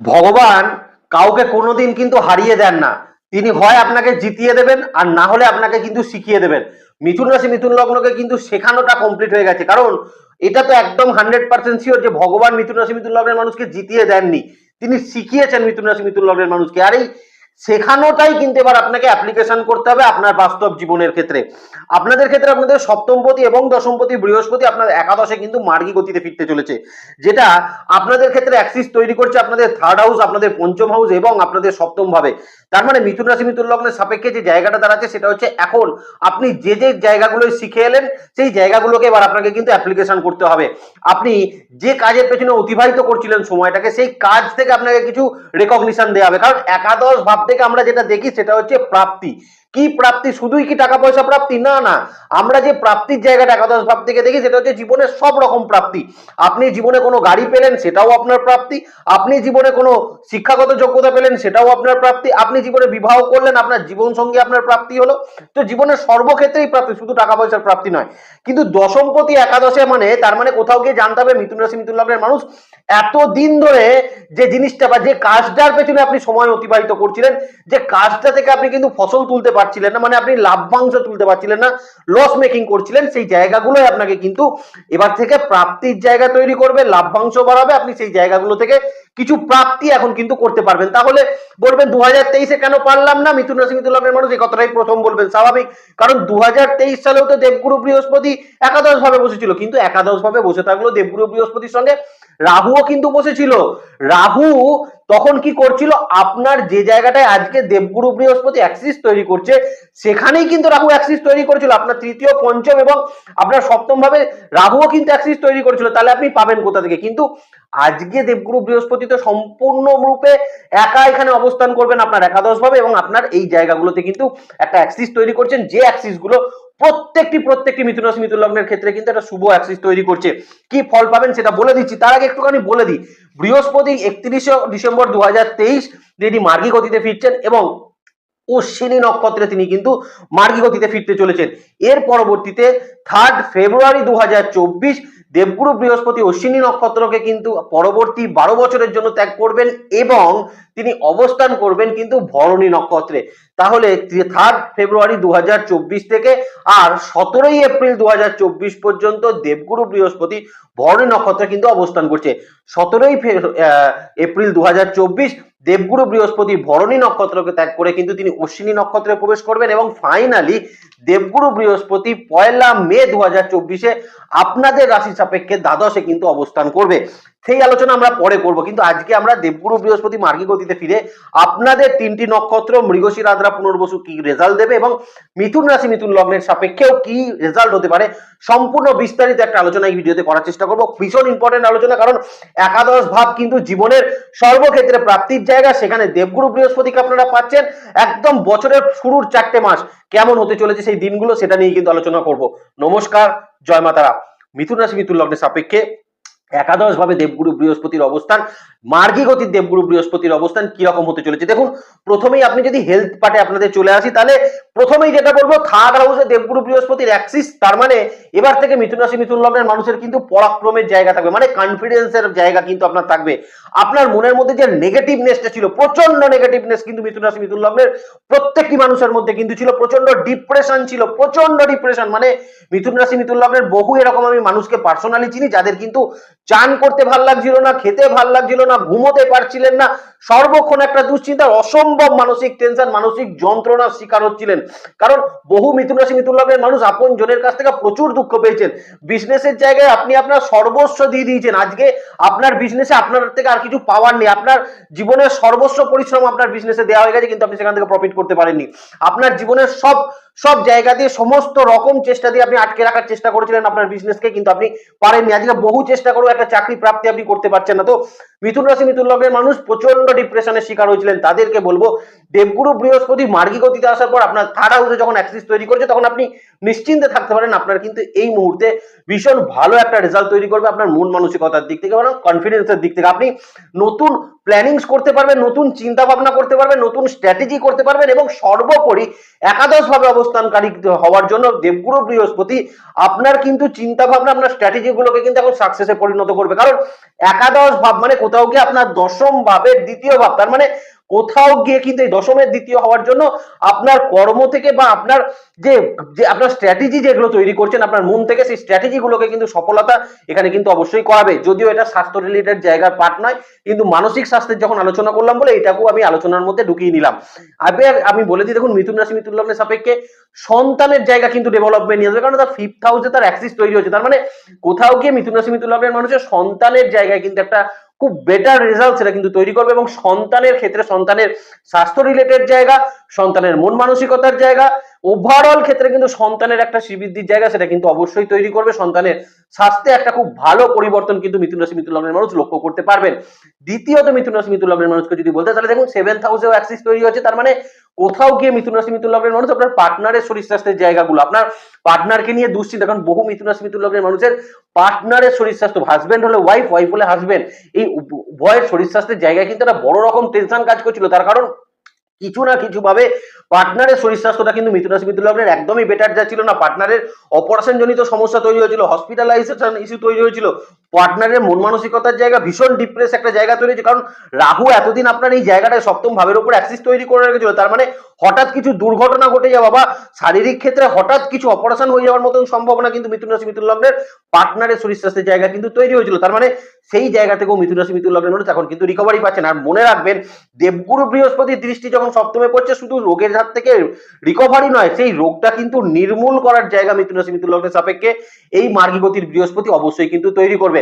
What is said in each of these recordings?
ভগবান কাউকে কোনোদিন কিন্তু হারিয়ে দেন না। তিনি হয় আপনাকে জিতিয়ে দেবেন আর না হলে আপনাকে কিন্তু শিখিয়ে দেবেন। মিথুন রাশি, মিথুন লগ্নকে কিন্তু শেখানোটা কমপ্লিট হয়ে গেছে। কারণ এটা তো একদম হান্ড্রেড পার্সেন্ট শিওর যে ভগবান মিথুন রাশি, মিথুন লগ্নের মানুষকে জিতিয়ে দেননি। তিনি শিখিয়েছেন মিথুন রাশি, মিথুন লগ্নের মানুষকে। আর এই শেখানোটাই কিন্তু এবার আপনাকে অ্যাপ্লিকেশন করতে হবে আপনার বাস্তব জীবনের ক্ষেত্রে। আপনাদের ক্ষেত্রে আপনাদের সপ্তমপতি এবং দশমপতি, বৃহস্পতি আপনার একাদশে কিন্তু মার্গী গতিতে ফিরতে চলেছে। যেটা আপনাদের ক্ষেত্রে অ্যাক্সিস তৈরি করছে আপনাদের থার্ড হাউস আপনাদের পঞ্চম হাউস এবং আপনাদের সপ্তম ভাবে। তার মানে মিথুন রাশি, মিথুন লগ্নের সাপেক্ষে যে জায়গাটা দাঁড়াচ্ছে সেটা হচ্ছে এখন আপনি যে যে জায়গাগুলো শিখে এলেন, সেই জায়গাগুলোকে এবার আপনাকে কিন্তু অ্যাপ্লিকেশন করতে হবে। আপনি যে কাজের পেছনে অতিবাহিত করছিলেন সময়টাকে, সেই কাজ থেকে আপনাকে কিছু রেকগনিশন দেওয়া হবে। কারণ একাদশ ভাব থেকে আমরা যেটা দেখি সেটা হচ্ছে প্রাপ্তি। কি প্রাপ্তি? শুধুই কি টাকা পয়সা প্রাপ্তি? না না। আমরা যে প্রাপ্তির জায়গাটা একাদশ ভাব থেকে দেখি, সেটা হচ্ছে জীবনের সব রকম প্রাপ্তি। আপনি জীবনে কোনো গাড়ি পেলেন, সেটাও আপনার প্রাপ্তি। আপনি জীবনে কোনো শিক্ষাগত যোগ্যতা পেলেন, সেটাও আপনার প্রাপ্তি। আপনি জীবনে বিবাহ করলেন, আপনার জীবন সঙ্গী আপনার প্রাপ্তি হলো। তো জীবনের সর্বক্ষেত্রেই প্রাপ্তি, শুধু টাকা পয়সার প্রাপ্তি নয়। কিন্তু দশমপতি একাদশে মানে তার মানে কোথাও গিয়ে জানতে হবে, মিথুন রাশি, মিথুন লগ্নের মানুষ এত দিন ধরে যে জিনিসটা বা যে কাজটার পেছনে আপনি সময় অতিবাহিত করছিলেন, যে কাজটা থেকে আপনি কিন্তু ফসল তুলতে পারছিলেন না মানে আপনি লাভ্যাংশ তুলতে পারছিলেন না লস মেকিং করছিলেন, সেই জায়গাগুলোই আপনাকে কিন্তু এবার থেকে প্রাপ্তির জায়গা তৈরি করবে লাভ্যাংশ বাড়াবে, আপনি সেই জায়গাগুলো থেকে কিছু প্রাপ্তি এখন কিন্তু করতে পারবেন। তাহলে বলবেন দু হাজার তেইশে কেন পারলাম না? মিথুন রাশি, মিথুন লগ্নের মানুষ এই কথাটাই প্রথম বলবেন, স্বাভাবিক। কারণ দু হাজার তেইশ সালেও তো দেবগুরু বৃহস্পতি একাদশ ভাবে বসেছিল, কিন্তু একাদশ ভাবে বসে থাকলেও দেবগুরু বৃহস্পতির সঙ্গে। রাহুও কিন্তু বসেছিল। রাহু তখন কি করছিল? আপনার যে জায়গাটায় আজকে দেবগুরু বৃহস্পতি অ্যাক্সিস তৈরি করছে, সেখানেই কিন্তু রাহু অ্যাক্সিস তৈরি করেছিল। আপনার তৃতীয় পঞ্চম এবং আপনার সপ্তম ভাবে রাহুও কিন্তু অ্যাক্সিস তৈরি করেছিল। তাহলে আপনি পাবেন কোথা থেকে? কিন্তু আজকে দেবগুরু বৃহস্পতি তো সম্পূর্ণ রূপে একা এখানে অবস্থান করবেন আপনার একাদশ ভাবে এবং আপনার এই জায়গাগুলোতে কিন্তু একটা অ্যাক্সিস তৈরি করছেন। যে অ্যাক্সিসগুলো প্রত্যেকটি প্রত্যেকটি মিথুন রাশি, মিথুন লগ্নের ক্ষেত্রে কিন্তু একটা শুভ অ্যাক্সিস তৈরি করছে। কি ফল পাবেন সেটা বলে দিচ্ছি। তার আগে একটুখানি বলে দিই। বৃহস্পতি একত্রিশে ডিসেম্বর দু তিনি মার্গী গতিতে ফিরছেন এবং অশ্বিনী নক্ষত্রে তিনি কিন্তু মার্গী গতিতে ফিরতে চলেছেন। এর পরবর্তীতে থার্ড ফেব্রুয়ারি দু হাজার চব্বিশ দেবগুরু বৃহস্পতি অশ্বিনী নক্ষত্রকে কিন্তু পরবর্তী বারো বছরের জন্য ত্যাগ করবেন এবং তিনি অবস্থান করবেন কিন্তু ভরণী নক্ষত্রে। তাহলে থার্ড ফেব্রুয়ারি দু হাজার চব্বিশ থেকে আর সতেরোই এপ্রিল দু হাজার চব্বিশ পর্যন্ত দেবগুরু বৃহস্পতি ভরণী নক্ষত্রে কিন্তু অবস্থান করছে। সতেরোই এপ্রিল দুহাজার চব্বিশ দেবগুরু বৃহস্পতি ভরণী নক্ষত্রকে ত্যাগ করে কিন্তু তিনি অশ্বিনী নক্ষত্রে প্রবেশ করবেন এবং ফাইনালি দেবগুরু বৃহস্পতি পয়লা মে দু হাজার আপনাদের রাশি সাপেক্ষে দ্বাদশে কিন্তু অবস্থান করবে। সেই আলোচনা আমরা পরে করব। কিন্তু আজকে আমরা দেবগুরু বৃহস্পতি মার্গী গতিতে ফিরে আপনাদের তিনটি নক্ষত্র, মৃগশির, আদ্রা, পুনর্বসু কি রেজাল্ট দেবে এবং মিথুন রাশি, মিথুন লগ্নের সাপেক্ষেও কি রেজাল্ট হতে পারে সম্পূর্ণ বিস্তারিত একটা আলোচনা এই ভিডিওতে করার চেষ্টা করব। ভীষণ ইম্পর্টেন্ট আলোচনা, কারণ একাদশ ভাব কিন্তু জীবনের সর্বক্ষেত্রে প্রাপ্তির জায়গা। সেখানে দেবগুরু বৃহস্পতিকে আপনারা পাচ্ছেন একদম বছরের শুরুর চারটে মাস। কেমন হতে চলেছে সেই দিনগুলো সেটা নিয়ে কিন্তু আলোচনা করব। নমস্কার, জয় মাতারা। মিথুন রাশি, মিথুন লগ্নের সাপেক্ষে একাদশ ভাবে দেবগুরু বৃহস্পতির অবস্থান মার্গী গতির দেবগুরু বৃহস্পতির অবস্থান কীরকম হতে চলেছে? দেখুন, প্রথমেই আপনি যদি হেলথ পার্টে আপনাদের চলে আসি, তাহলে প্রথমেই যেটা বলব থার্ড হাউসে দেবগুরু বৃহস্পতির অ্যাক্সিস তার মানে এবার থেকে মিথুন রাশি মিথুন লগ্নের মানুষের কিন্তু পরাক্রমের জায়গা থাকবে মানে কনফিডেন্সের জায়গা কিন্তু আপনার থাকবে। আপনার মনের মধ্যে যে নেগেটিভনেসটা ছিল প্রচণ্ড নেগেটিভনেস কিন্তু মিথুন রাশি মিথুন লগ্নের প্রত্যেকটি মানুষের মধ্যে কিন্তু ছিল প্রচণ্ড ডিপ্রেশন ছিল প্রচণ্ড ডিপ্রেশন মানে মিথুন রাশি মিথুন লগ্নের বহু এরকম আমি মানুষকে পার্সোনালি চিনি, যাদের কিন্তু চান করতে ভালো লাগছিল না, খেতে ভালো লাগছিল না ঘুমোতে পারছিলেন না। সর্বক্ষণ একটা দুশ্চিন্তার অসম্ভব মানসিক টেনশন মানসিক যন্ত্রণার শিকার হচ্ছিলেন। কারণ বহু মিথুন রাশি, মিথুন লগ্নের মানুষ আপন জনের কাছ থেকে প্রচুর দুঃখ পেয়েছেন। বিজনেসের জায়গায় আপনি আপনার সর্বস্ব দিয়ে দিয়েছেন। আজকে আপনার বিজনেসে আপনার থেকে আর কিছু পাওয়ার নেই। আপনার জীবনের সর্বস্ব পরিশ্রম আপনার বিজনেসে দেওয়া হয়ে গেছে, কিন্তু আপনি সেখান থেকে প্রফিট করতে পারেননি। আপনার জীবনের সব সব জায়গা দিয়ে সমস্ত রকম চেষ্টা দিয়ে আপনি আটকে রাখার চেষ্টা করেছিলেন আপনার বিজনেসকে কিন্তু আপনি পারেননি। আজকে বহু চেষ্টা করেও একটা চাকরি প্রাপ্তি আপনি করতে পারছেন না। তো মিথুন রাশি, মিথুন লগ্নের মানুষ প্রচণ্ড ডিপ্রেশনের শিকার হয়েছিলেন। তাদেরকে বলব, দেবগুরু বৃহস্পতি মার্গী গতিতে আসার পর আপনার থার্ড হাউসে যখন অ্যাক্সিস তৈরি করছে, তখন আপনি নিশ্চিন্তে থাকতে পারেন। আপনার কিন্তু এই মুহূর্তে ভীষণ ভালো একটা রেজাল্ট তৈরি করবে আপনার মন মানসিকতার দিক থেকে এবং কনফিডেন্সের দিক থেকে। আপনি নতুন প্ল্যানিংস করতে পারবেন, নতুন চিন্তা ভাবনা করতে পারবেন, নতুন স্ট্র্যাটেজি করতে পারবেন এবং সর্বোপরি একাদশ ভাবে অবস্থানকারী হওয়ার জন্য দেবগুরু বৃহস্পতি আপনার কিন্তু চিন্তা ভাবনা আপনার স্ট্র্যাটেজি গুলোকে কিন্তু এখন সাকসেসে পরিণত করবে। কারণ একাদশ ভাব মানে কোথাও গিয়ে আপনার দশম ভাবের দ্বিতীয় ভাব। তার মানে কোথাও গিয়ে কিন্তু এই দশমের দ্বিতীয় হওয়ার জন্য আপনার কর্ম থেকে বা আপনার যে যে আপনার স্ট্র্যাটেজি যেগুলো তৈরি করছেন, আপনার মন থেকে সেই স্ট্র্যাটেজি গুলোকে কিন্তু সফলতা এখানে কিন্তু অবশ্যই করাবে। যদিও এটা স্বাস্থ্য রিলেটেড জায়গার পার্ট নয়, কিন্তু মানসিক স্বাস্থ্যের যখন আলোচনা করলাম বলে এটাকেও আমি আলোচনার মধ্যে ঢুকিয়ে নিলাম। আগে আমি বলে দিই, দেখুন মিথুন রাশি, মিথুন লগ্নের সাপেক্ষে সন্তানের জায়গা কিন্তু ডেভেলপমেন্ট নিয়ে আসবে, কারণ তার ফিফথ হাউসে তার অ্যাক্সিস তৈরি হচ্ছে তার মানে কোথাও গিয়ে মিথুন রাশি, মিথুন লগ্নের মানুষের সন্তানের জায়গায় কিন্তু একটা খুব বেটার রেজাল্ট সেটা কিন্তু তৈরি করবে এবং সন্তানের ক্ষেত্রে সন্তানের স্বাস্থ্য রিলেটেড জায়গা সন্তানের মন মানসিকতার জায়গা। ওভারঅল ক্ষেত্রে কিন্তু সন্তানের একটা শ্রীবৃদ্ধির জায়গা, সেটা কিন্তু অবশ্যই তৈরি করবে। সন্তানের স্বাস্থ্যে একটা খুব ভালো পরিবর্তন কিন্তু মিথুন রাশি, মিথুন লগ্নের মানুষ লক্ষ্য করতে পারবেন। দ্বিতীয়ত মিথুন রাশি, মিথুন লগ্নের মানুষকে যদি বলতে তাহলে দেখুন সেভেন্থ হাউসেও অ্যাক্সিস তৈরি হচ্ছে তার মানে কোথাও গিয়ে মিথুন রাশি, মিথুন লগ্নের মানুষ আপনার পার্টনারের শরীর স্বাস্থ্যের জায়গাগুলো, আপনার পার্টনারকে নিয়ে দুশ্চিন্তা। কারণ বহু মিথুন রাশি, মিথুন লগ্নের মানুষের পার্টনারের শরীর স্বাস্থ্য হাজবেন্ড হলে ওয়াইফ ওয়াইফ হলে হাজবেন্ড এই উভ- উভয়ের শরীর স্বাস্থ্যের জায়গায় কিন্তু একটা বড় রকম টেনশন কাজ করছিল। তার কারণ কিছু না কিছু ভাবে পার্টনারের শরীর স্বাস্থ্যটা কিন্তু মিথুন রাশি মিথুন লগ্নের একদমই বেটার যাচ্ছিল না। পার্টনারের অপারেশন জনিত সমস্যা তৈরি হয়েছিল হসপিটালাইজেশন ইস্যু তৈরি হয়েছিল। পার্টনারের মন মানসিকতার জায়গা ভীষণ ডিপ্রেস একটা জায়গা তৈরি হয়েছে। কারণ রাহু এতদিন আপনার এই জায়গাটায় সপ্তম ভাবের উপর অ্যাক্সিস তৈরি করে রেখেছিল। তার মানে হঠাৎ কিছু দুর্ঘটনা ঘটে যাওয়া বা শারীরিক ক্ষেত্রে হঠাৎ কিছু অপারেশন হয়ে যাওয়ার মতন সম্ভাবনা কিন্তু মিথুন রাশি, মিথুন লগ্নের পার্টনারের শরীর স্বাস্থ্যের জায়গা কিন্তু তৈরি হয়েছিল। তার মানে সেই জায়গা থেকেও মিথুন রাশি, মিথুন লগ্নের মানুষ এখন কিন্তু রিকভারি পাচ্ছেন। আর মনে রাখবেন, দেবগুরু বৃহস্পতির দৃষ্টি যখন সপ্তমে পড়ছে, শুধু রোগের হাত থেকে রিকভারি নয়, সেই রোগটা কিন্তু নির্মূল করার জায়গা মিথুন রাশি, মিথুন লগ্নের সাপেক্ষে এই মার্গী গতির বৃহস্পতি অবশ্যই কিন্তু তৈরি করবে।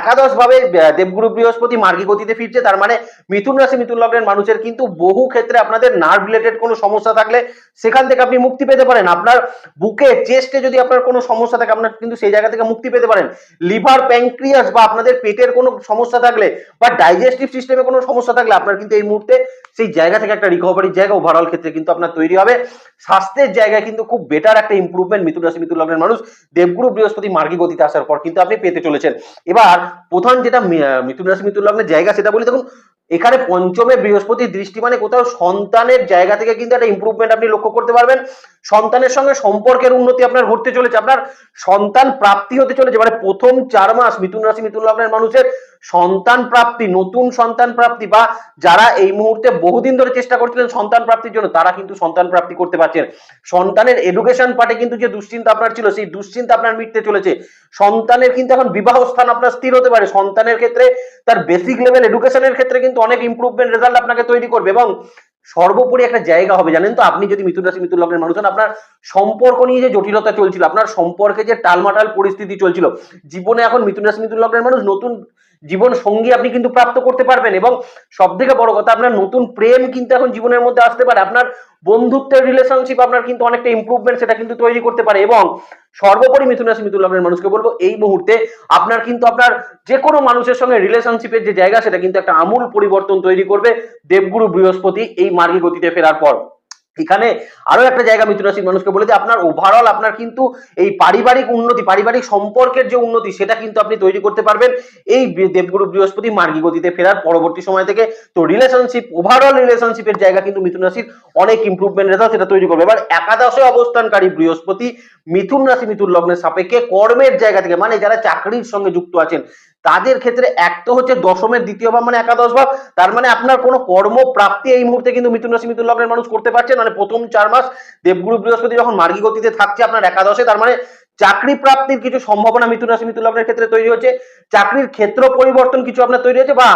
একাদশ ভাবে দেবগুরু বৃহস্পতি মার্গী গতিতে ফিরছে। তার মানে মিথুন রাশি, মিথুন লগ্নের মানুষের কিন্তু বহু ক্ষেত্রে আপনাদের নার্ভ রিলেটেড কোনো সমস্যা থাকলে সেখান থেকে আপনি মুক্তি পেতে পারেন। আপনার বুকে, চেস্টে যদি আপনার কোনো সমস্যা থাকে, আপনার কিন্তু সেই জায়গা থেকে মুক্তি পেতে পারেন। লিভার প্যাঙ্ক্রিয়াস বা আপনাদের পেটের কোনো সমস্যা থাকলে বা ডাইজেস্টিভ সিস্টেমে কোনো সমস্যা থাকলে আপনার কিন্তু এই মুহূর্তে সেই জায়গা থেকে একটা রিকভারির জায়গা ওভারঅল ক্ষেত্রে কিন্তু আপনার তৈরি হবে। স্বাস্থ্যের জায়গায় কিন্তু খুব বেটার একটা ইম্প্রুভমেন্ট মিথুন রাশি, মিথুন লগ্নের মানুষ দেবগুরু বৃহস্পতি মার্গী গতিতে আসার পর কিন্তু আপনি পেতে চলেছেন। এবার প্রধান যেটা মিথুন রাশি, মিথুন লগ্নের জায়গা সেটা বলি, দেখুন এখানে পঞ্চমে বৃহস্পতির দৃষ্টি মানে কোথাও সন্তানের জায়গা থেকে কিন্তু একটা ইম্প্রুভমেন্ট আপনি লক্ষ্য করতে পারবেন। সন্তানের সঙ্গে সম্পর্কের উন্নতি আপনার ঘটতে চলেছে। আপনার সন্তান প্রাপ্তি হতে চলেছে। মানে প্রথম চার মাস মিথুন রাশি, মিথুন লগ্নের মানুষের সন্তান প্রাপ্তি, নতুন সন্তান প্রাপ্তি বা যারা এই মুহূর্তে বহুদিন ধরে চেষ্টা করছিলেন সন্তান প্রাপ্তির জন্য, তারা কিন্তু সন্তান প্রাপ্তি করতে পারছেন। সন্তানের এডুকেশন পার্টে কিন্তু যে দুশ্চিন্তা আপনার ছিল, সেই দুশ্চিন্তা আপনার মিটতে চলেছে। সন্তানের কিন্তু এখন বিবাহ স্থান আপনার স্থির হতে পারে। সন্তানের ক্ষেত্রে তার বেসিক লেভেল এডুকেশনের ক্ষেত্রে কিন্তু অনেক ইমপ্রুভমেন্ট রেজাল্ট আপনাকে তৈরি করবে এবং সর্বোপরি একটা জায়গা হবে, জানেন তো? আপনি যদি মিথুন রাশি, মিথুন লগ্নের মানুষ আপনার সম্পর্ক নিয়ে যে জটিলতা চলছিল, আপনার সম্পর্কে যে টালমাটাল পরিস্থিতি চলছিল, জীবনে এখন মিথুন রাশি, মিথুন লগ্নের মানুষ নতুন জীবন সঙ্গী আপনি কিন্তু প্রাপ্ত করতে পারবেন এবং সব থেকে বড় কথা, আপনার নতুন প্রেম কিন্তু এখন জীবনের মধ্যে আসতে পারে। আপনার বন্ধুত্বের রিলেশনশিপ আপনার কিন্তু অনেকটা ইমপ্রুভমেন্ট সেটা কিন্তু তৈরি করতে পারে এবং সর্বোপরি মিথুন রাশি মিথুন লগ্নের মানুষকে বলব, এই মুহূর্তে আপনার কিন্তু আপনার যে কোনো মানুষের সঙ্গে রিলেশনশিপের যে জায়গা সেটা কিন্তু একটা আমূল পরিবর্তন তৈরি করবে। দেবগুরু বৃহস্পতি এই মার্গী গতিতে ফেরার পর। এখানে আরও একটা জায়গা মিথুন রাশির মানুষকে বলে যে আপনার ওভারঅল আপনার কিন্তু এই পারিবারিক উন্নতি, পারিবারিক সম্পর্কের যে উন্নতি, সেটা কিন্তু আপনি তৈরি করতে পারবেন এই দেবগুরু বৃহস্পতি মার্গী গতিতে ফেরার পরবর্তী সময় থেকে। তো রিলেশনশিপ ওভারঅল রিলেশনশিপের জায়গা কিন্তু মিথুন রাশির অনেক ইম্প্রুভমেন্ট রেজাল্ট সেটা তৈরি করবে। এবার একাদশে অবস্থানকারী বৃহস্পতি, মিথুন রাশি, মিথুন লগ্নের সাপেক্ষে কর্মের জায়গা থেকে মানে যারা চাকরির সঙ্গে যুক্ত আছেন তাদের ক্ষেত্রে এক তো হচ্ছে দশমের দ্বিতীয় ভাব মানে একাদশ ভাব, তার মানে আপনার কোনো কর্মপ্রাপ্তি এই মুহূর্তে কিন্তু মিথুন রাশি, মিথুন লগ্নের মানুষ করতে পারছেন মানে প্রথম চার মাস দেবগুরু বৃহস্পতি যখন মার্গী গতিতে থাকছে আপনার একাদশে, তার মানে চাকরি প্রাপ্তির কিছু সম্ভাবনা মিথুন রাশি, মিথুন লগ্নের ক্ষেত্রে তৈরি হচ্ছে। চাকরির ক্ষেত্র পরিবর্তন কিছু আপনার তৈরি হয়েছে বা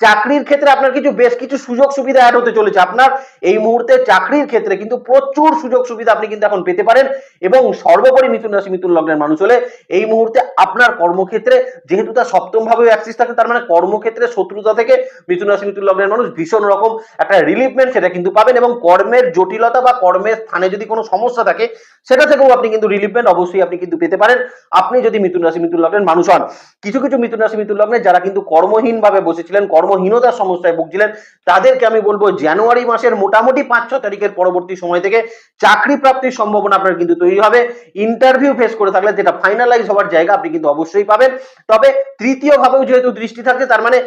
চাকরির ক্ষেত্রে আপনার কিছু, বেশ কিছু সুযোগ সুবিধা অ্যাড হতে চলেছে। আপনার এই মুহূর্তে চাকরির ক্ষেত্রে কিন্তু প্রচুর সুযোগ সুবিধা আপনি কিন্তু এখন পেতে পারেন এবং সর্বোপরি মিথুন রাশি, মিথুন লগ্নের মানুষ হলে এই মুহূর্তে আপনার কর্মক্ষেত্রে, যেহেতু তার সপ্তম ভাবে অ্যাক্সিস থাকে, তার মানে কর্মক্ষেত্রে শত্রুতা থেকে মিথুন রাশি, মিথুন লগ্নের মানুষ ভীষণ রকম একটা রিলিফমেন্ট সেটা কিন্তু পাবেন এবং কর্মের জটিলতা বা কর্মের স্থানে যদি কোনো সমস্যা থাকে, সেটা থেকেও আপনি কিন্তু রিলিফমেন্ট অবশ্যই আপনি কিন্তু পেতে পারেন। আপনি যদি মিথুন রাশি, মিথুন লগ্নের মানুষ হন, কিছু কিছু মিথুন রাশি, মিথুন লগ্নের যারা কিন্তু কর্মহীন ভাবে বসেছিলেন কর্মহীনতার সমস্যায় ভুগছিলেন। তাদেরকে আমি বলব, জানুয়ারি মাসের মোটামুটি পাঁচ, ছ তারিখের পরবর্তী সময় থেকে চাকরি প্রাপ্তির সম্ভাবনা আপনার কিন্তু তৈরি হবে। ইন্টারভিউ ফেস করে থাকলে যেটা ফাইনালাইজ হওয়ার জায়গা আপনি কিন্তু অবশ্যই পাবেন। তবে তৃতীয় ভাবেও যেহেতু দৃষ্টি থাকছে, তার মানে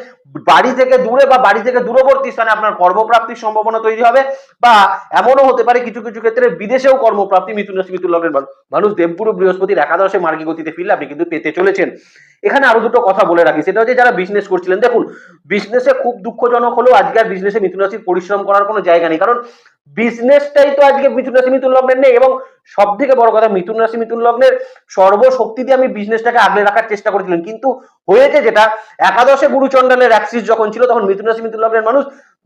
বাড়ি থেকে দূরে বা বাড়ি থেকে দূরবর্তী স্থানে আপনার কর্মপ্রাপ্তির সম্ভাবনা তৈরি হবে বা এমনও হতে পারে কিছু কিছু ক্ষেত্রে বিদেশেও কর্মপ্রাপ্তি মিথুন রাশি মিথুন লগ্নের মানুষ দেবগুরু বৃহস্পতির একাদশে মার্গী গতিতে ফিরলে আপনি কিন্তু পেতে চলেছেন। এখানে আরও দুটো কথা বলে রাখি। সেটা হচ্ছে যারা বিজনেস করছিলেন, দেখুন বিজনেসে খুব দুঃখজনক হলেও আজকে আর বিজনেসে মিথুন রাশির পরিশ্রম করার কোনো জায়গা নেই। কারণ বিজনেসটাই তো আজকে মিথুন রাশি, মিথুন লগ্নের নেই এবং সব থেকে বড় কথা, মিথুন রাশি, মিথুন লগ্নের সর্বশক্তি দিয়ে আমি বিজনেসটাকে আগলে রাখার চেষ্টা করেছিলাম। কিন্তু হয়েছে যেটা, একাদশে গুরুচণ্ডালের অ্যাক্সিস যখন ছিল, তখন মিথুন রাশি, মিথুন লগ্নের মানুষ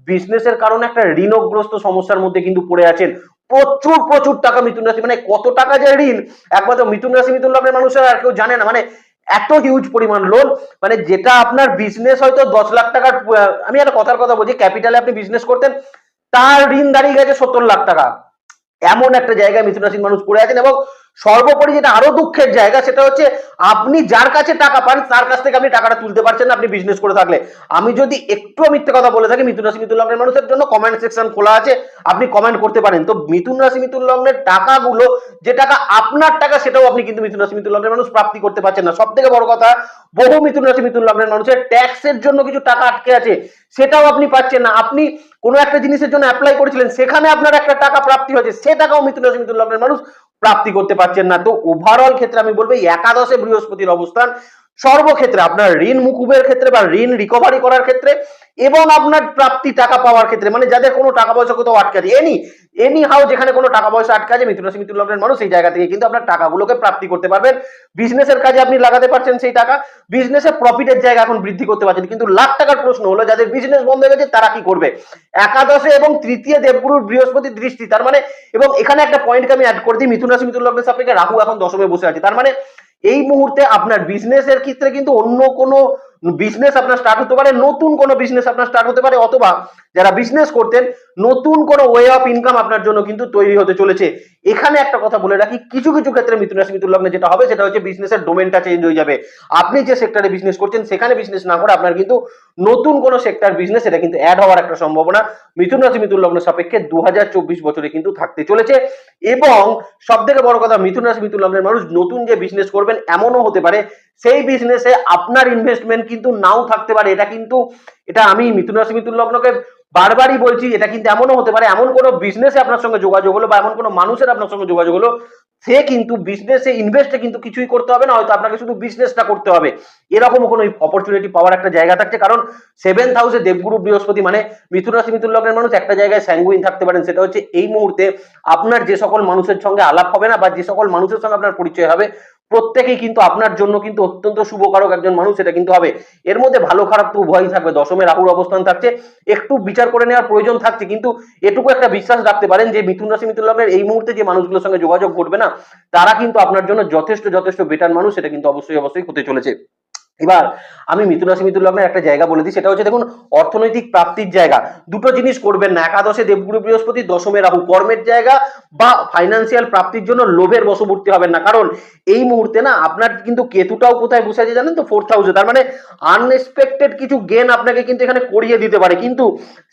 বিজনেসের কারণে একটা ঋণগ্রস্ত সমস্যার মধ্যে কিন্তু পড়ে আছেন। প্রচুর প্রচুর টাকা মিথুন রাশি মানে কত টাকা যে ঋণ, একমাত্র মিথুন রাশি, মিথুন লগ্নের মানুষের আর কেউ জানে না। মানে এত হিউজ পরিমাণ লোন মানে যেটা আপনার বিজনেস হয়তো দশ লাখ টাকার আমি একটা কথার কথা বলছি ক্যাপিটালে আপনি বিজনেস করতেন, তার ঋণ দাঁড়িয়ে গেছে সত্তর লাখ টাকা। এমন একটা জায়গায় মিথুন রাশির মানুষ পড়ে আছেন এবং সর্বোপরি যেটা আরও দুঃখের জায়গা সেটা হচ্ছে আপনি যার কাছে টাকা পান, তার কাছ থেকে আপনি টাকাটা তুলতে পারছেন না, আপনি বিজনেস করে থাকলে। আমি যদি একটু মিথ্যে কথা বলে থাকি, মিথুন রাশি, মিথুন লগ্নের মানুষের জন্য কমেন্ট সেকশন খোলা আছে, আপনি কমেন্ট করতে পারেন। তো মিথুন রাশি, মিথুন লগ্নের টাকাগুলো, যে টাকা আপনার টাকা, সেটাও আপনি কিন্তু মিথুন রাশি, মিথুন লগ্নের মানুষ প্রাপ্তি করতে পারছেন না। সব থেকে বড় কথা, বহু মিথুন রাশি, মিথুন লগ্নের মানুষের ট্যাক্সের জন্য কিছু টাকা আটকে আছে, সেটাও আপনি পাচ্ছেন না। আপনি কোনো একটা জিনিসের জন্য অ্যাপ্লাই করেছিলেন, সেখানে আপনার একটা টাকা প্রাপ্তি হয়েছে, সে টাকাও মিথুন রাশি, মিথুন লগ্নের মানুষ প্রাপ্তি করতে পারছেন না। তো ওভারঅল ক্ষেত্রে আমি বলব এই একাদশে বৃহস্পতির অবস্থান সর্বক্ষেত্রে, আপনার ঋণ মুকুবের ক্ষেত্রে বা ঋণ রিকভারি করার ক্ষেত্রে এবং আপনার প্রাপ্তি টাকা পাওয়ার ক্ষেত্রে মানে যাদের কোনো টাকা পয়সা কোথাও আটকে আছে এনি এনি হাউ যেখানে কোনো টাকা পয়সা আটকে আছে মিথুন রাশি মিথুন লগ্নের মানুষ সেই জায়গা থেকে কিন্তু আপনার টাকাগুলোকে প্রাপ্তি করতে পারবেন। বিজনেসের কাজে আপনি লাগাতে পারছেন সেই টাকা। বিজনেসে প্রফিটের জায়গা এখন বৃদ্ধি করতে পারছেন। কিন্তু লাখ টাকার প্রশ্ন হলো, যাদের বিজনেস বন্ধ হয়ে গেছে, তারা কি করবে? একাদশে এবং তৃতীয় দেবগুরুর বৃহস্পতির দৃষ্টি, তার মানে এবং এখানে একটা পয়েন্টকে আমি অ্যাড করে দিই, মিথুন রাশি মিথুন লগ্নের সাপেক্ষে রাহু এখন দশমে বসে আছে। তার মানে এই মুহূর্তে আপনার বিজনেসের ক্ষেত্রে কিন্তু অন্য কোনো বিজনেস আপনার স্টার্ট হতে পারে, নতুন কোনো বিজনেস আপনার স্টার্ট হতে পারে, অথবা যারা বিজনেস করতেন, নতুন কোনো ওয়ে অফ ইনকাম আপনার জন্য কিন্তু তৈরি হতে চলেছে। এখানে একটা কথা বলে রাখি, কিছু কিছু ক্ষেত্রে মিথুন রাশি, মিথুন লগ্নে যেটা হবে, সেটা হচ্ছে বিজনেসের ডোমেনটা চেঞ্জ হয়ে যাবে। আপনি যে সেক্টরে বিজনেস করছেন, সেখানে বিজনেস না করে আপনার কিন্তু নতুন কোনো সেক্টর বিজনেস এটা কিন্তু অ্যাড হওয়ার একটা সম্ভাবনা মিথুন রাশি, মিথুন লগ্ন সাপেক্ষে দু হাজার চব্বিশ বছরে কিন্তু থাকতে চলেছে। এবং সব থেকে বড় কথা, মিথুন রাশি, মিথুন লগ্নের মানুষ নতুন যে বিজনেস করবেন, এমনও হতে পারে, সেই বিজনেসে আপনার ইনভেস্টমেন্ট কিন্তু নাও থাকতে পারে। এটা কিন্তু এটা আমি মিথুন রাশি মিথুন লগ্নকে বারবারই বলছি, এটা কিন্তু এমনও হতে পারে, এমন কোনো বিজনেসে আপনার সঙ্গে যোগাযোগ হলো বা এমন কোনো মানুষের আপনার সঙ্গে যোগাযোগ হলো, সে কিন্তু বিজনেসে ইনভেস্টে কিন্তু কিছুই করতে হবে না, হয়তো আপনাকে শুধু বিজনেসটা করতে হবে। এরকম কোনো অপরচুনিটি পাওয়ার একটা জায়গা থাকছে, কারণ সেভেন্থ হাউসে দেবগুরু, বৃহস্পতি মানে মিথুন রাশি মিথুন লগ্নের মানুষ একটা জায়গায় স্যাঙ্গুইন থাকতে পারেন, সেটা হচ্ছে এই মুহূর্তে আপনার যে সকল মানুষের সঙ্গে আলাপ হবে না বা যে সকল মানুষের সঙ্গে আপনার পরিচয় হবে প্রত্যেকেই কিন্তু আপনার জন্য কিন্তু অত্যন্ত শুভকারক একজন মানুষ, সেটা কিন্তু হবে। এর মধ্যে ভালো, খারাপ তো উভয়ই থাকবে। দশমে রাহুর অবস্থান থাকছে। একটু বিচার করে নেওয়ার প্রয়োজন থাকছে, কিন্তু এটুকু একটা বিশ্বাস রাখতে পারেন যে মিথুন রাশি, মিথুন লগ্নের এই মুহূর্তে যে মানুষগুলোর সঙ্গে যোগাযোগ করবে না, তারা কিন্তু আপনার জন্য যথেষ্ট যথেষ্ট বেটার মানুষ, সেটা কিন্তু অবশ্যই অবশ্যই হতে চলেছে। এবার আমি মিথুন রাশি, মিথুন লগ্নের একটা জায়গা বলে দিই, সেটা হচ্ছে দেখুন, অর্থনৈতিক প্রাপ্তির জায়গা। দুটো জিনিস করবেন না, একাদশে দেবগুরু, বৃহস্পতি, দশমে রাহু। কর্মের জায়গা বা ফাইন্যান্সিয়াল প্রাপ্তির জন্য লোভের বশবর্তী হবেন না। কারণ এই মুহূর্তে না, আপনার কিন্তু কেতুটাও কোথায় বসে আছে জানেন তো? ফোর্থ হাউসে তার মানে আনএক্সপেক্টেড কিছু গেন আপনাকে কিন্তু এখানে করিয়ে দিতে পারে। কিন্তু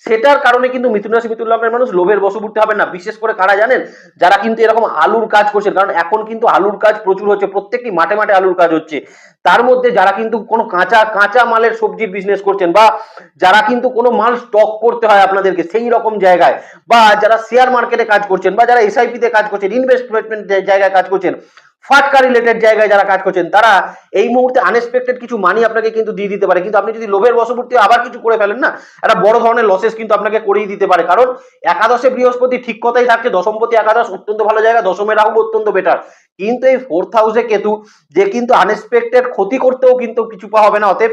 সেটার কারণে কিন্তু মিথুন রাশি, মিথুন লগ্নের মানুষ লোভের বশবর্তী হবেন না। বিশেষ করে কারা জানেন? যারা কিন্তু এরকম আলুর কাজ করছেন। কারণ এখন কিন্তু আলুর কাজ প্রচুর হচ্ছে। প্রত্যেকটি মাঠে মাঠে আলুর কাজ হচ্ছে। তার মধ্যে যারা কিন্তু কোনো কাঁচা কাঁচা মালের সবজি বিজনেস করছেন বা যারা কিন্তু কোনো মাল স্টক করতে হয় আপনাদেরকে সেই রকম জায়গায় বা যারা শেয়ার মার্কেটে কাজ করছেন বা যারা এসআইপি তে কাজ করছেন ইনভেস্টমেন্ট জায়গায় কাজ করছেন ফাটকা রিলেটেড জায়গায় যারা কাজ করছেন, তারা এই মুহূর্তে আনএক্সপেক্টেড কিছু মানি আপনাকে কিন্তু দিয়ে দিতে পারে। কিন্তু আপনি যদি লোভের বশবর্তী আবার কিছু করে ফেলেন না, একটা বড় ধরনের লসেস কিন্তু আপনাকে করেই দিতে পারে। কারণ একাদশে বৃহস্পতি ঠিক কথাই থাকছে, দশমপতি একাদশ অত্যন্ত ভালো জায়গা, দশমে রাহু অত্যন্ত বেটার কিন্তু এই ফোর্থ হাউসে কেতু, যে কিন্তু আনএক্সপেক্টেড ক্ষতি করতেও কিন্তু কিছু পা হবে না। অতএব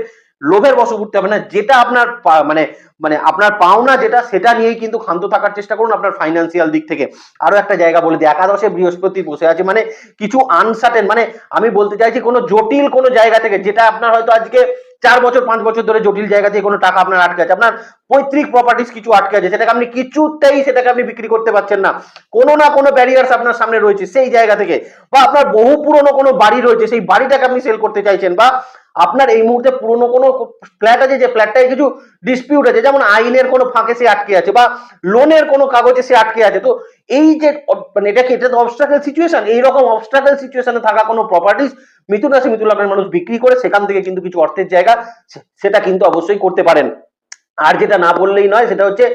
লোভের বশবর্তী হবে না, যেটা আপনার মানে মানে আপনার পাওনা যেটা, সেটা নিয়েই কিন্তু ক্ষান্ত থাকার চেষ্টা করুন আপনার ফাইন্যান্সিয়াল দিক থেকে। আরও একটা জায়গা বলে দিই, একাদশে বৃহস্পতি বসে আছে মানে কিছু আনসার্টেন মানে আমি বলতে চাইছি কোনো জটিল কোনো জায়গা থেকে, যেটা আপনার হয়তো আজকে চার বছর, পাঁচ বছর ধরে জটিল জায়গা থেকে কোনো টাকা আপনার আটকে আছে। আপনার পৈতৃক প্রপার্টিস কিছু আটকে আছে, সেটাকে আপনি কিছুতেই সেটাকে আপনি বিক্রি করতে পারছেন না। কোনো না কোনো ব্যারিয়ার্স আপনার সামনে রয়েছে সেই জায়গা থেকে, বা আপনার বহু পুরনো কোনো বাড়ি রয়েছে, সেই বাড়িটাকে আপনি সেল করতে চাইছেন, বা আপনার এই মুহূর্তে পুরনো কোনো ফ্ল্যাট আছে যে ফ্ল্যাটটায় কিছু ডিসপিউট আছে? যেমন আইনের কোনো ফাঁকে সে আটকে আছে বা লোনের কোনো কাগজে সে আটকে আছে। তো এই যে মানে এটা কি, এটা তো অবস্ট্রাকেল সিচুয়েশন এইরকম অবস্ট্রাকেল সিচুয়েশনে থাকা কোনো প্রপার্টিস মিথুন রাশি মিথুন লগ্নের মানুষ বিক্রি করে, সেখান থেকে কিন্তু কিছু অর্থের জায়গা সেটা কিন্তু অবশ্যই করতে পারেন। আর যেটা না বললেই নয়, সেটা হচ্ছে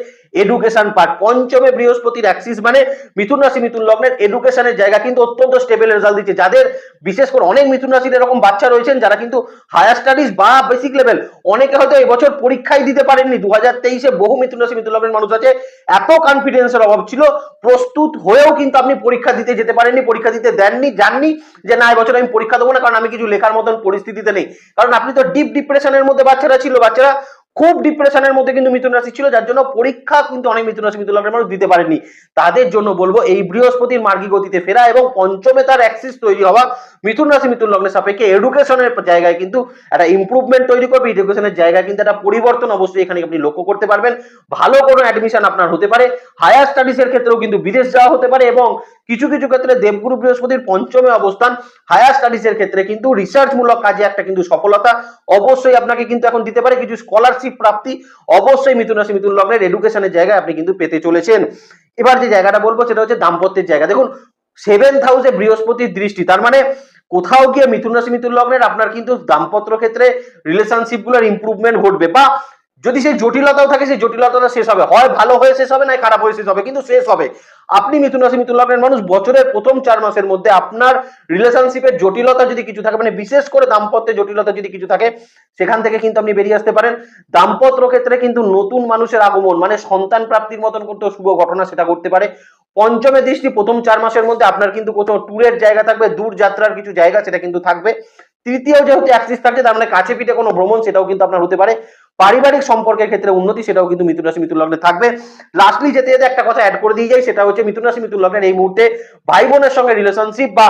এডুকেশন পার্ট পঞ্চমে বৃহস্পতির অ্যাক্সিস মানে মিথুন রাশি, মিথুন লগ্নের এডুকেশনের জায়গা কিন্তু অত্যন্ত স্টেবল রেজাল্ট দিচ্ছে। যাদের বিশেষ করে অনেক মিথুন রাশির এরকম বাচ্চা রয়েছেন, যারা কিন্তু হায়ার স্টাডিজ বা বেসিক লেভেল অনেকে হয়তো এবছর পরীক্ষাই দিতে পারেননি। দু হাজার তেইশে বহু মিথুন রাশি, মিথুন লগ্নের মানুষ আছে, এত কনফিডেন্সের অভাব ছিল, প্রস্তুত হয়েও কিন্তু আপনি পরীক্ষা দিতে যেতে পারেননি, পরীক্ষা দিতে দেননি, জাননি যে না, এবছর আমি পরীক্ষা দেবো না, কারণ আমি কিছু লেখার মতন পরিস্থিতিতে নেই। কারণ আপনি তো ডিপ ডিপ্রেশনের মধ্যে বাচ্চারা ছিল, বাচ্চারা খুব ডিপ্রেশনের মধ্যে কিন্তু মিথুন রাশি ছিল, যার জন্য পরীক্ষা কিন্তু অনেক মিথুন রাশি মিথুন লগ্নের মানুষ দিতে পারেনি। তাদের জন্য বলব এই বৃহস্পতির মার্গী গতিতে ফেরা এবং পঞ্চমে তার অ্যাক্সিস তৈরি হওয়া মিথুন রাশি, মিথুন লগ্নের সাপেক্ষে এডুকেশনের জায়গায় কিন্তু একটা ইমপ্রুভমেন্ট তৈরি করবে। এডুকেশনের জায়গায় কিন্তু একটা পরিবর্তন অবশ্যই এখানে আপনি লক্ষ্য করতে পারবেন। ভালো কোনো অ্যাডমিশন আপনার হতে পারে। হায়ার স্টাডিজ এর ক্ষেত্রেও কিন্তু বিদেশ যাওয়া হতে পারে এবং কিছু কিছু ক্ষেত্রে দেবগুরু বৃহস্পতির পঞ্চমে অবস্থান। হায়ার স্টাডিজ এর ক্ষেত্রে কিন্তু রিসার্চ মূলক কাজে একটা কিন্তু সফলতা অবশ্যই আপনাকে কিন্তু এখন দিতে পারে। কিছু স্কলারশিপ প্রাপ্তি অবশ্যই মিথুন রাশি, মিথুন লগ্নের এডুকেশনের জায়গায় আপনি কিন্তু পেতে চলেছেন। এবার যে জায়গাটা বলব সেটা হচ্ছে দাম্পত্যের জায়গা। দেখুন সেভেন্থ হাউসে বৃহস্পতির দৃষ্টি, তার মানে কোথাও গিয়ে মিথুন রাশি, মিথুন লগ্নের আপনার কিন্তু দাম্পত্য ক্ষেত্রে রিলেশনশিপগুলোর ইম্প্রুভমেন্ট ঘটবে বা যদি সেই জটিলতাও থাকে, সেই জটিলতাটা শেষ হবে। হয় ভালো হয়ে শেষ হবে না খারাপ হয়ে শেষ হবে, কিন্তু শেষ হবে। আপনি মিথুন রাশি, মিথুন লগ্নের মানুষ, বছরের প্রথম চার মাসের মধ্যে আপনার রিলেশনশিপের জটিলতা যদি কিছু থাকে মানে বিশেষ করে দাম্পত্যে জটিলতা যদি কিছু থাকে, সেখান থেকে কিন্তু আপনি বেরিয়ে আসতে পারেন। দাম্পত্য ক্ষেত্রে কিন্তু নতুন মানুষের আগমন মানে সন্তান প্রাপ্তির মতন কিন্তু শুভ ঘটনা সেটা করতে পারে। পঞ্চমে দৃষ্টি, প্রথম চার মাসের মধ্যে আপনার কিন্তু কোথাও ট্যুরের জায়গা থাকবে, দূর যাত্রার কিছু জায়গা সেটা কিন্তু থাকবে। তৃতীয় যেহেতু অ্যাক্সিস থাকছে, তার মানে কাছে পিঠে কোনো ভ্রমণ সেটাও কিন্তু আপনার হতে পারে। পারিবারিক সম্পর্কের ক্ষেত্রে উন্নতি সেটাও কিন্তু মিথুন রাশি মিথুন লগ্নে থাকবে। লাস্টলি যেতে যেতে একটা কথা অ্যাড করে দিয়ে যাই, সেটা হচ্ছে মিথুন রাশি মিথুন লগ্নের এই মুহূর্তে ভাই বোনের সঙ্গে রিলেশনশিপ বা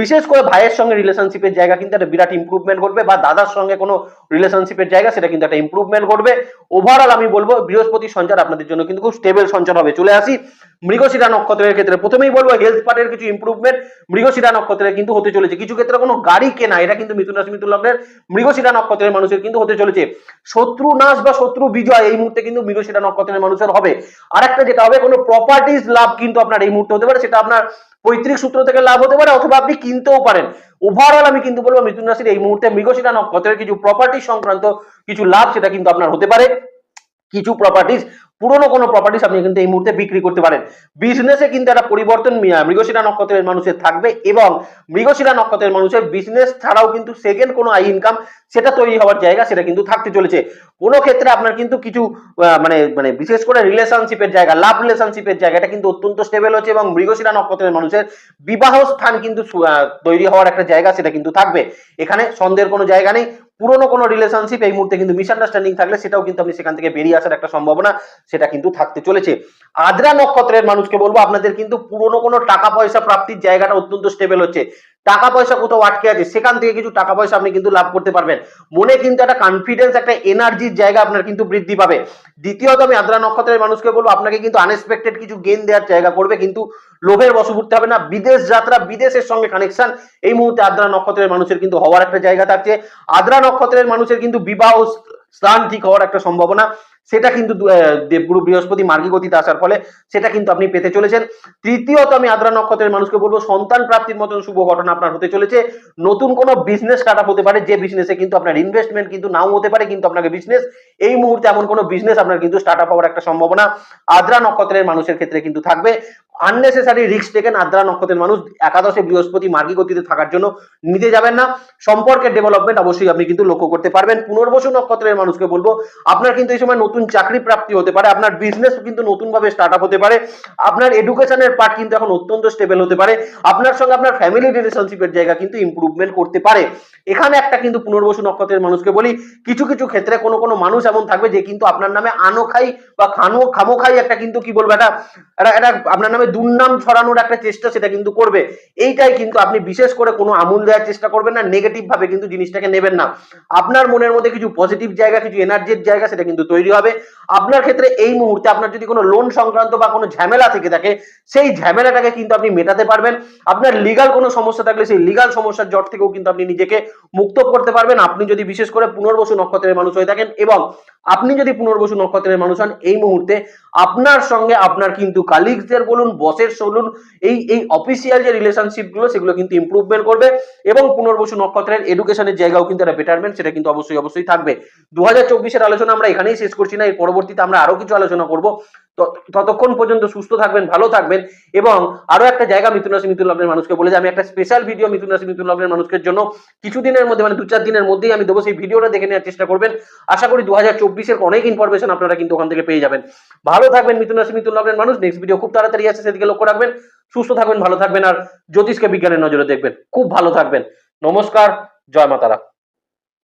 বিশেষ করে ভাইয়ের সঙ্গে রিলেশনশিপের জায়গা কিন্তু একটা বিরাট ইম্প্রুভমেন্ট করবে বা দাদার সঙ্গে কোনো রিলেশনশিপের জায়গা সেটা কিন্তু একটা ইম্প্রুভমেন্ট করবে ওভারঅল আমি বলব বৃহস্পতি সঞ্চার আপনাদের জন্য কিন্তু খুব স্টেবল সঞ্চার হবে। চলে আসি মৃগশিরা নক্ষত্রের ক্ষেত্রে। প্রথমেই বলব হেলথ পার্টের কিছু ইম্প্রুভমেন্ট মৃগশিরা নক্ষত্রের কিন্তু হতে চলেছে। কিছু ক্ষেত্রে কোনো গাড়ি কেনা, এটা কিন্তু মিথুন রাশি মিথুন লগ্নের মৃগশিরা নক্ষত্রের মানুষের কিন্তু হতে চলেছে। শত্রু নাশ বা শত্রু বিজয় এই মুহূর্তে কিন্তু মৃগশিরা নক্ষত্রের মানুষের হবে। আর একটা যেটা হবে, কোনো প্রপার্টিজ লাভ কিন্তু আপনার এই মুহূর্তে হতে পারে, সেটা আপনার পৈতৃক সূত্র থেকে লাভ হতে পারে, অথবা আপনি কিনতেও পারেন। ওভারঅল আমি কিন্তু বলব, মিথুন রাশির এই মুহূর্তে মৃগশিরা নক্ষত্রের কিছু প্রপার্টি সংক্রান্ত কিছু লাভ, সেটা কিন্তু আপনার হতে পারে। কিছু প্রপার্টিজ পুরনো কোনো প্রপার্টিস আপনি কিন্তু এই মুহূর্তে বিক্রি করতে পারেন। বিজনেসে কিন্তু একটা পরিবর্তন মি- মৃগশিরা নক্ষত্রের মানুষের থাকবে এবং মৃগশিরা নক্ষত্রের মানুষের বিজনেস ছাড়াও কিন্তু সেকেন্ড কোনো আই ইনকাম সেটা তৈরি হওয়ার জায়গা সেটা কিন্তু থাকতে চলেছে। কোনো ক্ষেত্রে আপনার কিন্তু কিছু মানে মানে বিশেষ করে রিলেশনশিপের জায়গা লাভ রিলেশনশিপের জায়গাটা কিন্তু অত্যন্ত স্টেবল হচ্ছে এবং মৃগশিরা নক্ষত্রের মানুষের বিবাহ স্থান কিন্তু তৈরি হওয়ার একটা জায়গা সেটা কিন্তু থাকবে। এখানে সন্দেহের কোনো জায়গা নেই। পুরনো কোনো রিলেশনশিপ এই মুহূর্তে কিন্তু মিসআন্ডারস্ট্যান্ডিং থাকলে সেটাও কিন্তু আপনি সেখান থেকে বেরিয়ে আসার একটা সম্ভাবনা, সেটা কিন্তু থাকতে চলেছে। আদ্রা নক্ষত্রের মানুষকে বলব, আপনাদের কিন্তু পুরনো কোনো টাকা পয়সা প্রাপ্তির জায়গাটা অত্যন্ত স্টেবল হচ্ছে। টাকা পয়সা কোথাও আটকে আছে, সেখান থেকে কিছু টাকা পয়সা আপনি কিন্তু লাভ করতে পারবেন। মনে কিন্তু একটা কনফিডেন্স একটা এনার্জির জায়গা আপনার কিন্তু বৃদ্ধি পাবে। দ্বিতীয়ত আমি আদ্রা নক্ষত্রের মানুষকে বলব, আপনাকে কিন্তু আনএক্সপেক্টেড কিছু গেন দেওয়ার জায়গা করবে, কিন্তু লোভের বশবর্তী হবে না। বিদেশ যাত্রা, বিদেশের সঙ্গে কানেকশন এই মুহূর্তে আদ্রা নক্ষত্রের মানুষের কিন্তু হওয়ার একটা জায়গা থাকছে। আদ্রা নক্ষত্রের মানুষের কিন্তু বিবাহ স্থান ঠিক হওয়ার একটা সম্ভাবনা। সেটা কিন্তু দেবগুরু বৃহস্পতি মার্গী গতিতে আসার ফলে সেটা কিন্তু আপনি পেতে চলেছেন। তৃতীয়ত আমি আদ্রা নক্ষত্রের মানুষকে বলব, সন্তান প্রাপ্তির মতন শুভ ঘটনা আপনার হতে চলেছে। নতুন কোনো বিজনেস স্টার্ট হতে পারে, যে বিজনেসে কিন্তু আপনার ইনভেস্টমেন্ট কিন্তু নাও হতে পারে, কিন্তু আপনাকে বিজনেস এই মুহূর্তে এমন কোনো বিজনেস আপনার কিন্তু স্টার্ট আপ হওয়ার একটা সম্ভাবনা আদ্রা নক্ষত্রের মানুষের ক্ষেত্রে কিন্তু থাকবে। আননেসেসারি রিস্ক টেকেন আদ্রা নক্ষত্রের মানুষ একাদশে বৃহস্পতি মার্গী গতিতে থাকার জন্য নিতে যাবেন না। সম্পর্কের ডেভেলপমেন্ট অবশ্যই আপনি কিন্তু লক্ষ্য করতে পারবেন। পুনর্বসু নক্ষত্রের মানুষকে বলব, আপনার কিন্তু এই সময় নতুন চাকরি প্রাপ্তি হতে পারে, আপনার বিজনেস কিন্তু নতুন ভাবে স্টার্ট আপ হতে পারে, আপনার এডুকেশনের পার্ট কিন্তু এখন অত্যন্ত স্টেবল হতে পারে, আপনার সঙ্গে আপনার ফ্যামিলি রিলেশনশিপের জায়গা কিন্তু ইমপ্রুভমেন্ট করতে পারে। এখানে একটা কিন্তু পুনর্বসু নক্ষত্রের মানুষকে বলি, কিছু কিছু ক্ষেত্রে কোনো কোনো মানুষ এমন থাকবে যে কিন্তু আপনার নামে আনো খাই বা খানো খামো খাই একটা কিন্তু কি বলব একটা- একটা আপনার নামে দুর্নাম ছড়ানোর একটা চেষ্টা সেটা কিন্তু করবে। এইটাই কিন্তু আপনি বিশেষ করে কোনো আমূল দেওয়ার চেষ্টা করবেন না নেগেটিভ ভাবে কিন্তু জিনিসটাকে নেবেন না। আপনার মনের মধ্যে কিছু পজিটিভ জায়গা, কিছু এনার্জির জায়গা সেটা কিন্তু তৈরি হবে। আপনার ক্ষেত্রে এই মুহূর্তে আপনার যদি কোনো লোন সংক্রান্ত বা কোনো ঝামেলা থেকে থাকে, সেই ঝামেলাটাকে কিন্তু আপনি মেটাতে পারবেন। আপনার লিগাল কোনো সমস্যা থাকলে সেই লিগাল সমস্যার জট থেকেও কিন্তু আপনি নিজেকে মুক্ত করতে পারবেন। আপনি যদি বিশেষ করে পুনর্বসু নক্ষত্রের মানুষ হয়ে থাকেন এবং আপনি যদি পুনর্বসু নক্ষত্রের মানুষ হন, এই মুহূর্তে আপনার সঙ্গে আপনার কিন্তু কালিগসদের বলুন বসের বলুন, এই এই অফিসিয়াল যে রিলেশনশিপগুলো সেগুলো কিন্তু ইম্প্রুভমেন্ট করবে এবং পুনর্বসু নক্ষত্রের এডুকেশনের জায়গাও কিন্তু একটা বেটারমেন্ট সেটা কিন্তু অবশ্যই অবশ্যই থাকবে। দু হাজার আলোচনা আমরা এখানেই শেষ করছি না, এর পরবর্তীতে আমরা আরও কিছু আলোচনা করব। ততক্ষণ পর্যন্ত সুস্থ থাকবেন, ভালো থাকবেন এবং আরও একটা জায়গা মিথুন রাশি, মিথুন লগ্নের মানুষকে বলে যে, আমি একটা স্পেশাল ভিডিও মিথুন রাশি, মিথুন লগ্নের মানুষের জন্য কিছুদিনের মধ্যে মানে দু চার দিনের মধ্যেই আমি দেবো, সেই ভিডিওটা দেখে নেওয়ার চেষ্টা করবেন। আশা করি দু হাজার চব্বিশের অনেক ইনফরমেশন আপনারা কিন্তু ওখান থেকে পেয়ে যাবেন। ভালো থাকবেন মিথুন রাশি, মিথুন লগ্নের মানুষ। নেক্সট ভিডিও খুব তাড়াতাড়ি আছে সেদিকে লক্ষ্য রাখবেন। সুস্থ থাকবেন, ভালো থাকবেন, আর জ্যোতিষকে বিজ্ঞানের নজরে দেখবেন। খুব ভালো থাকবেন। নমস্কার, জয় মাতারা।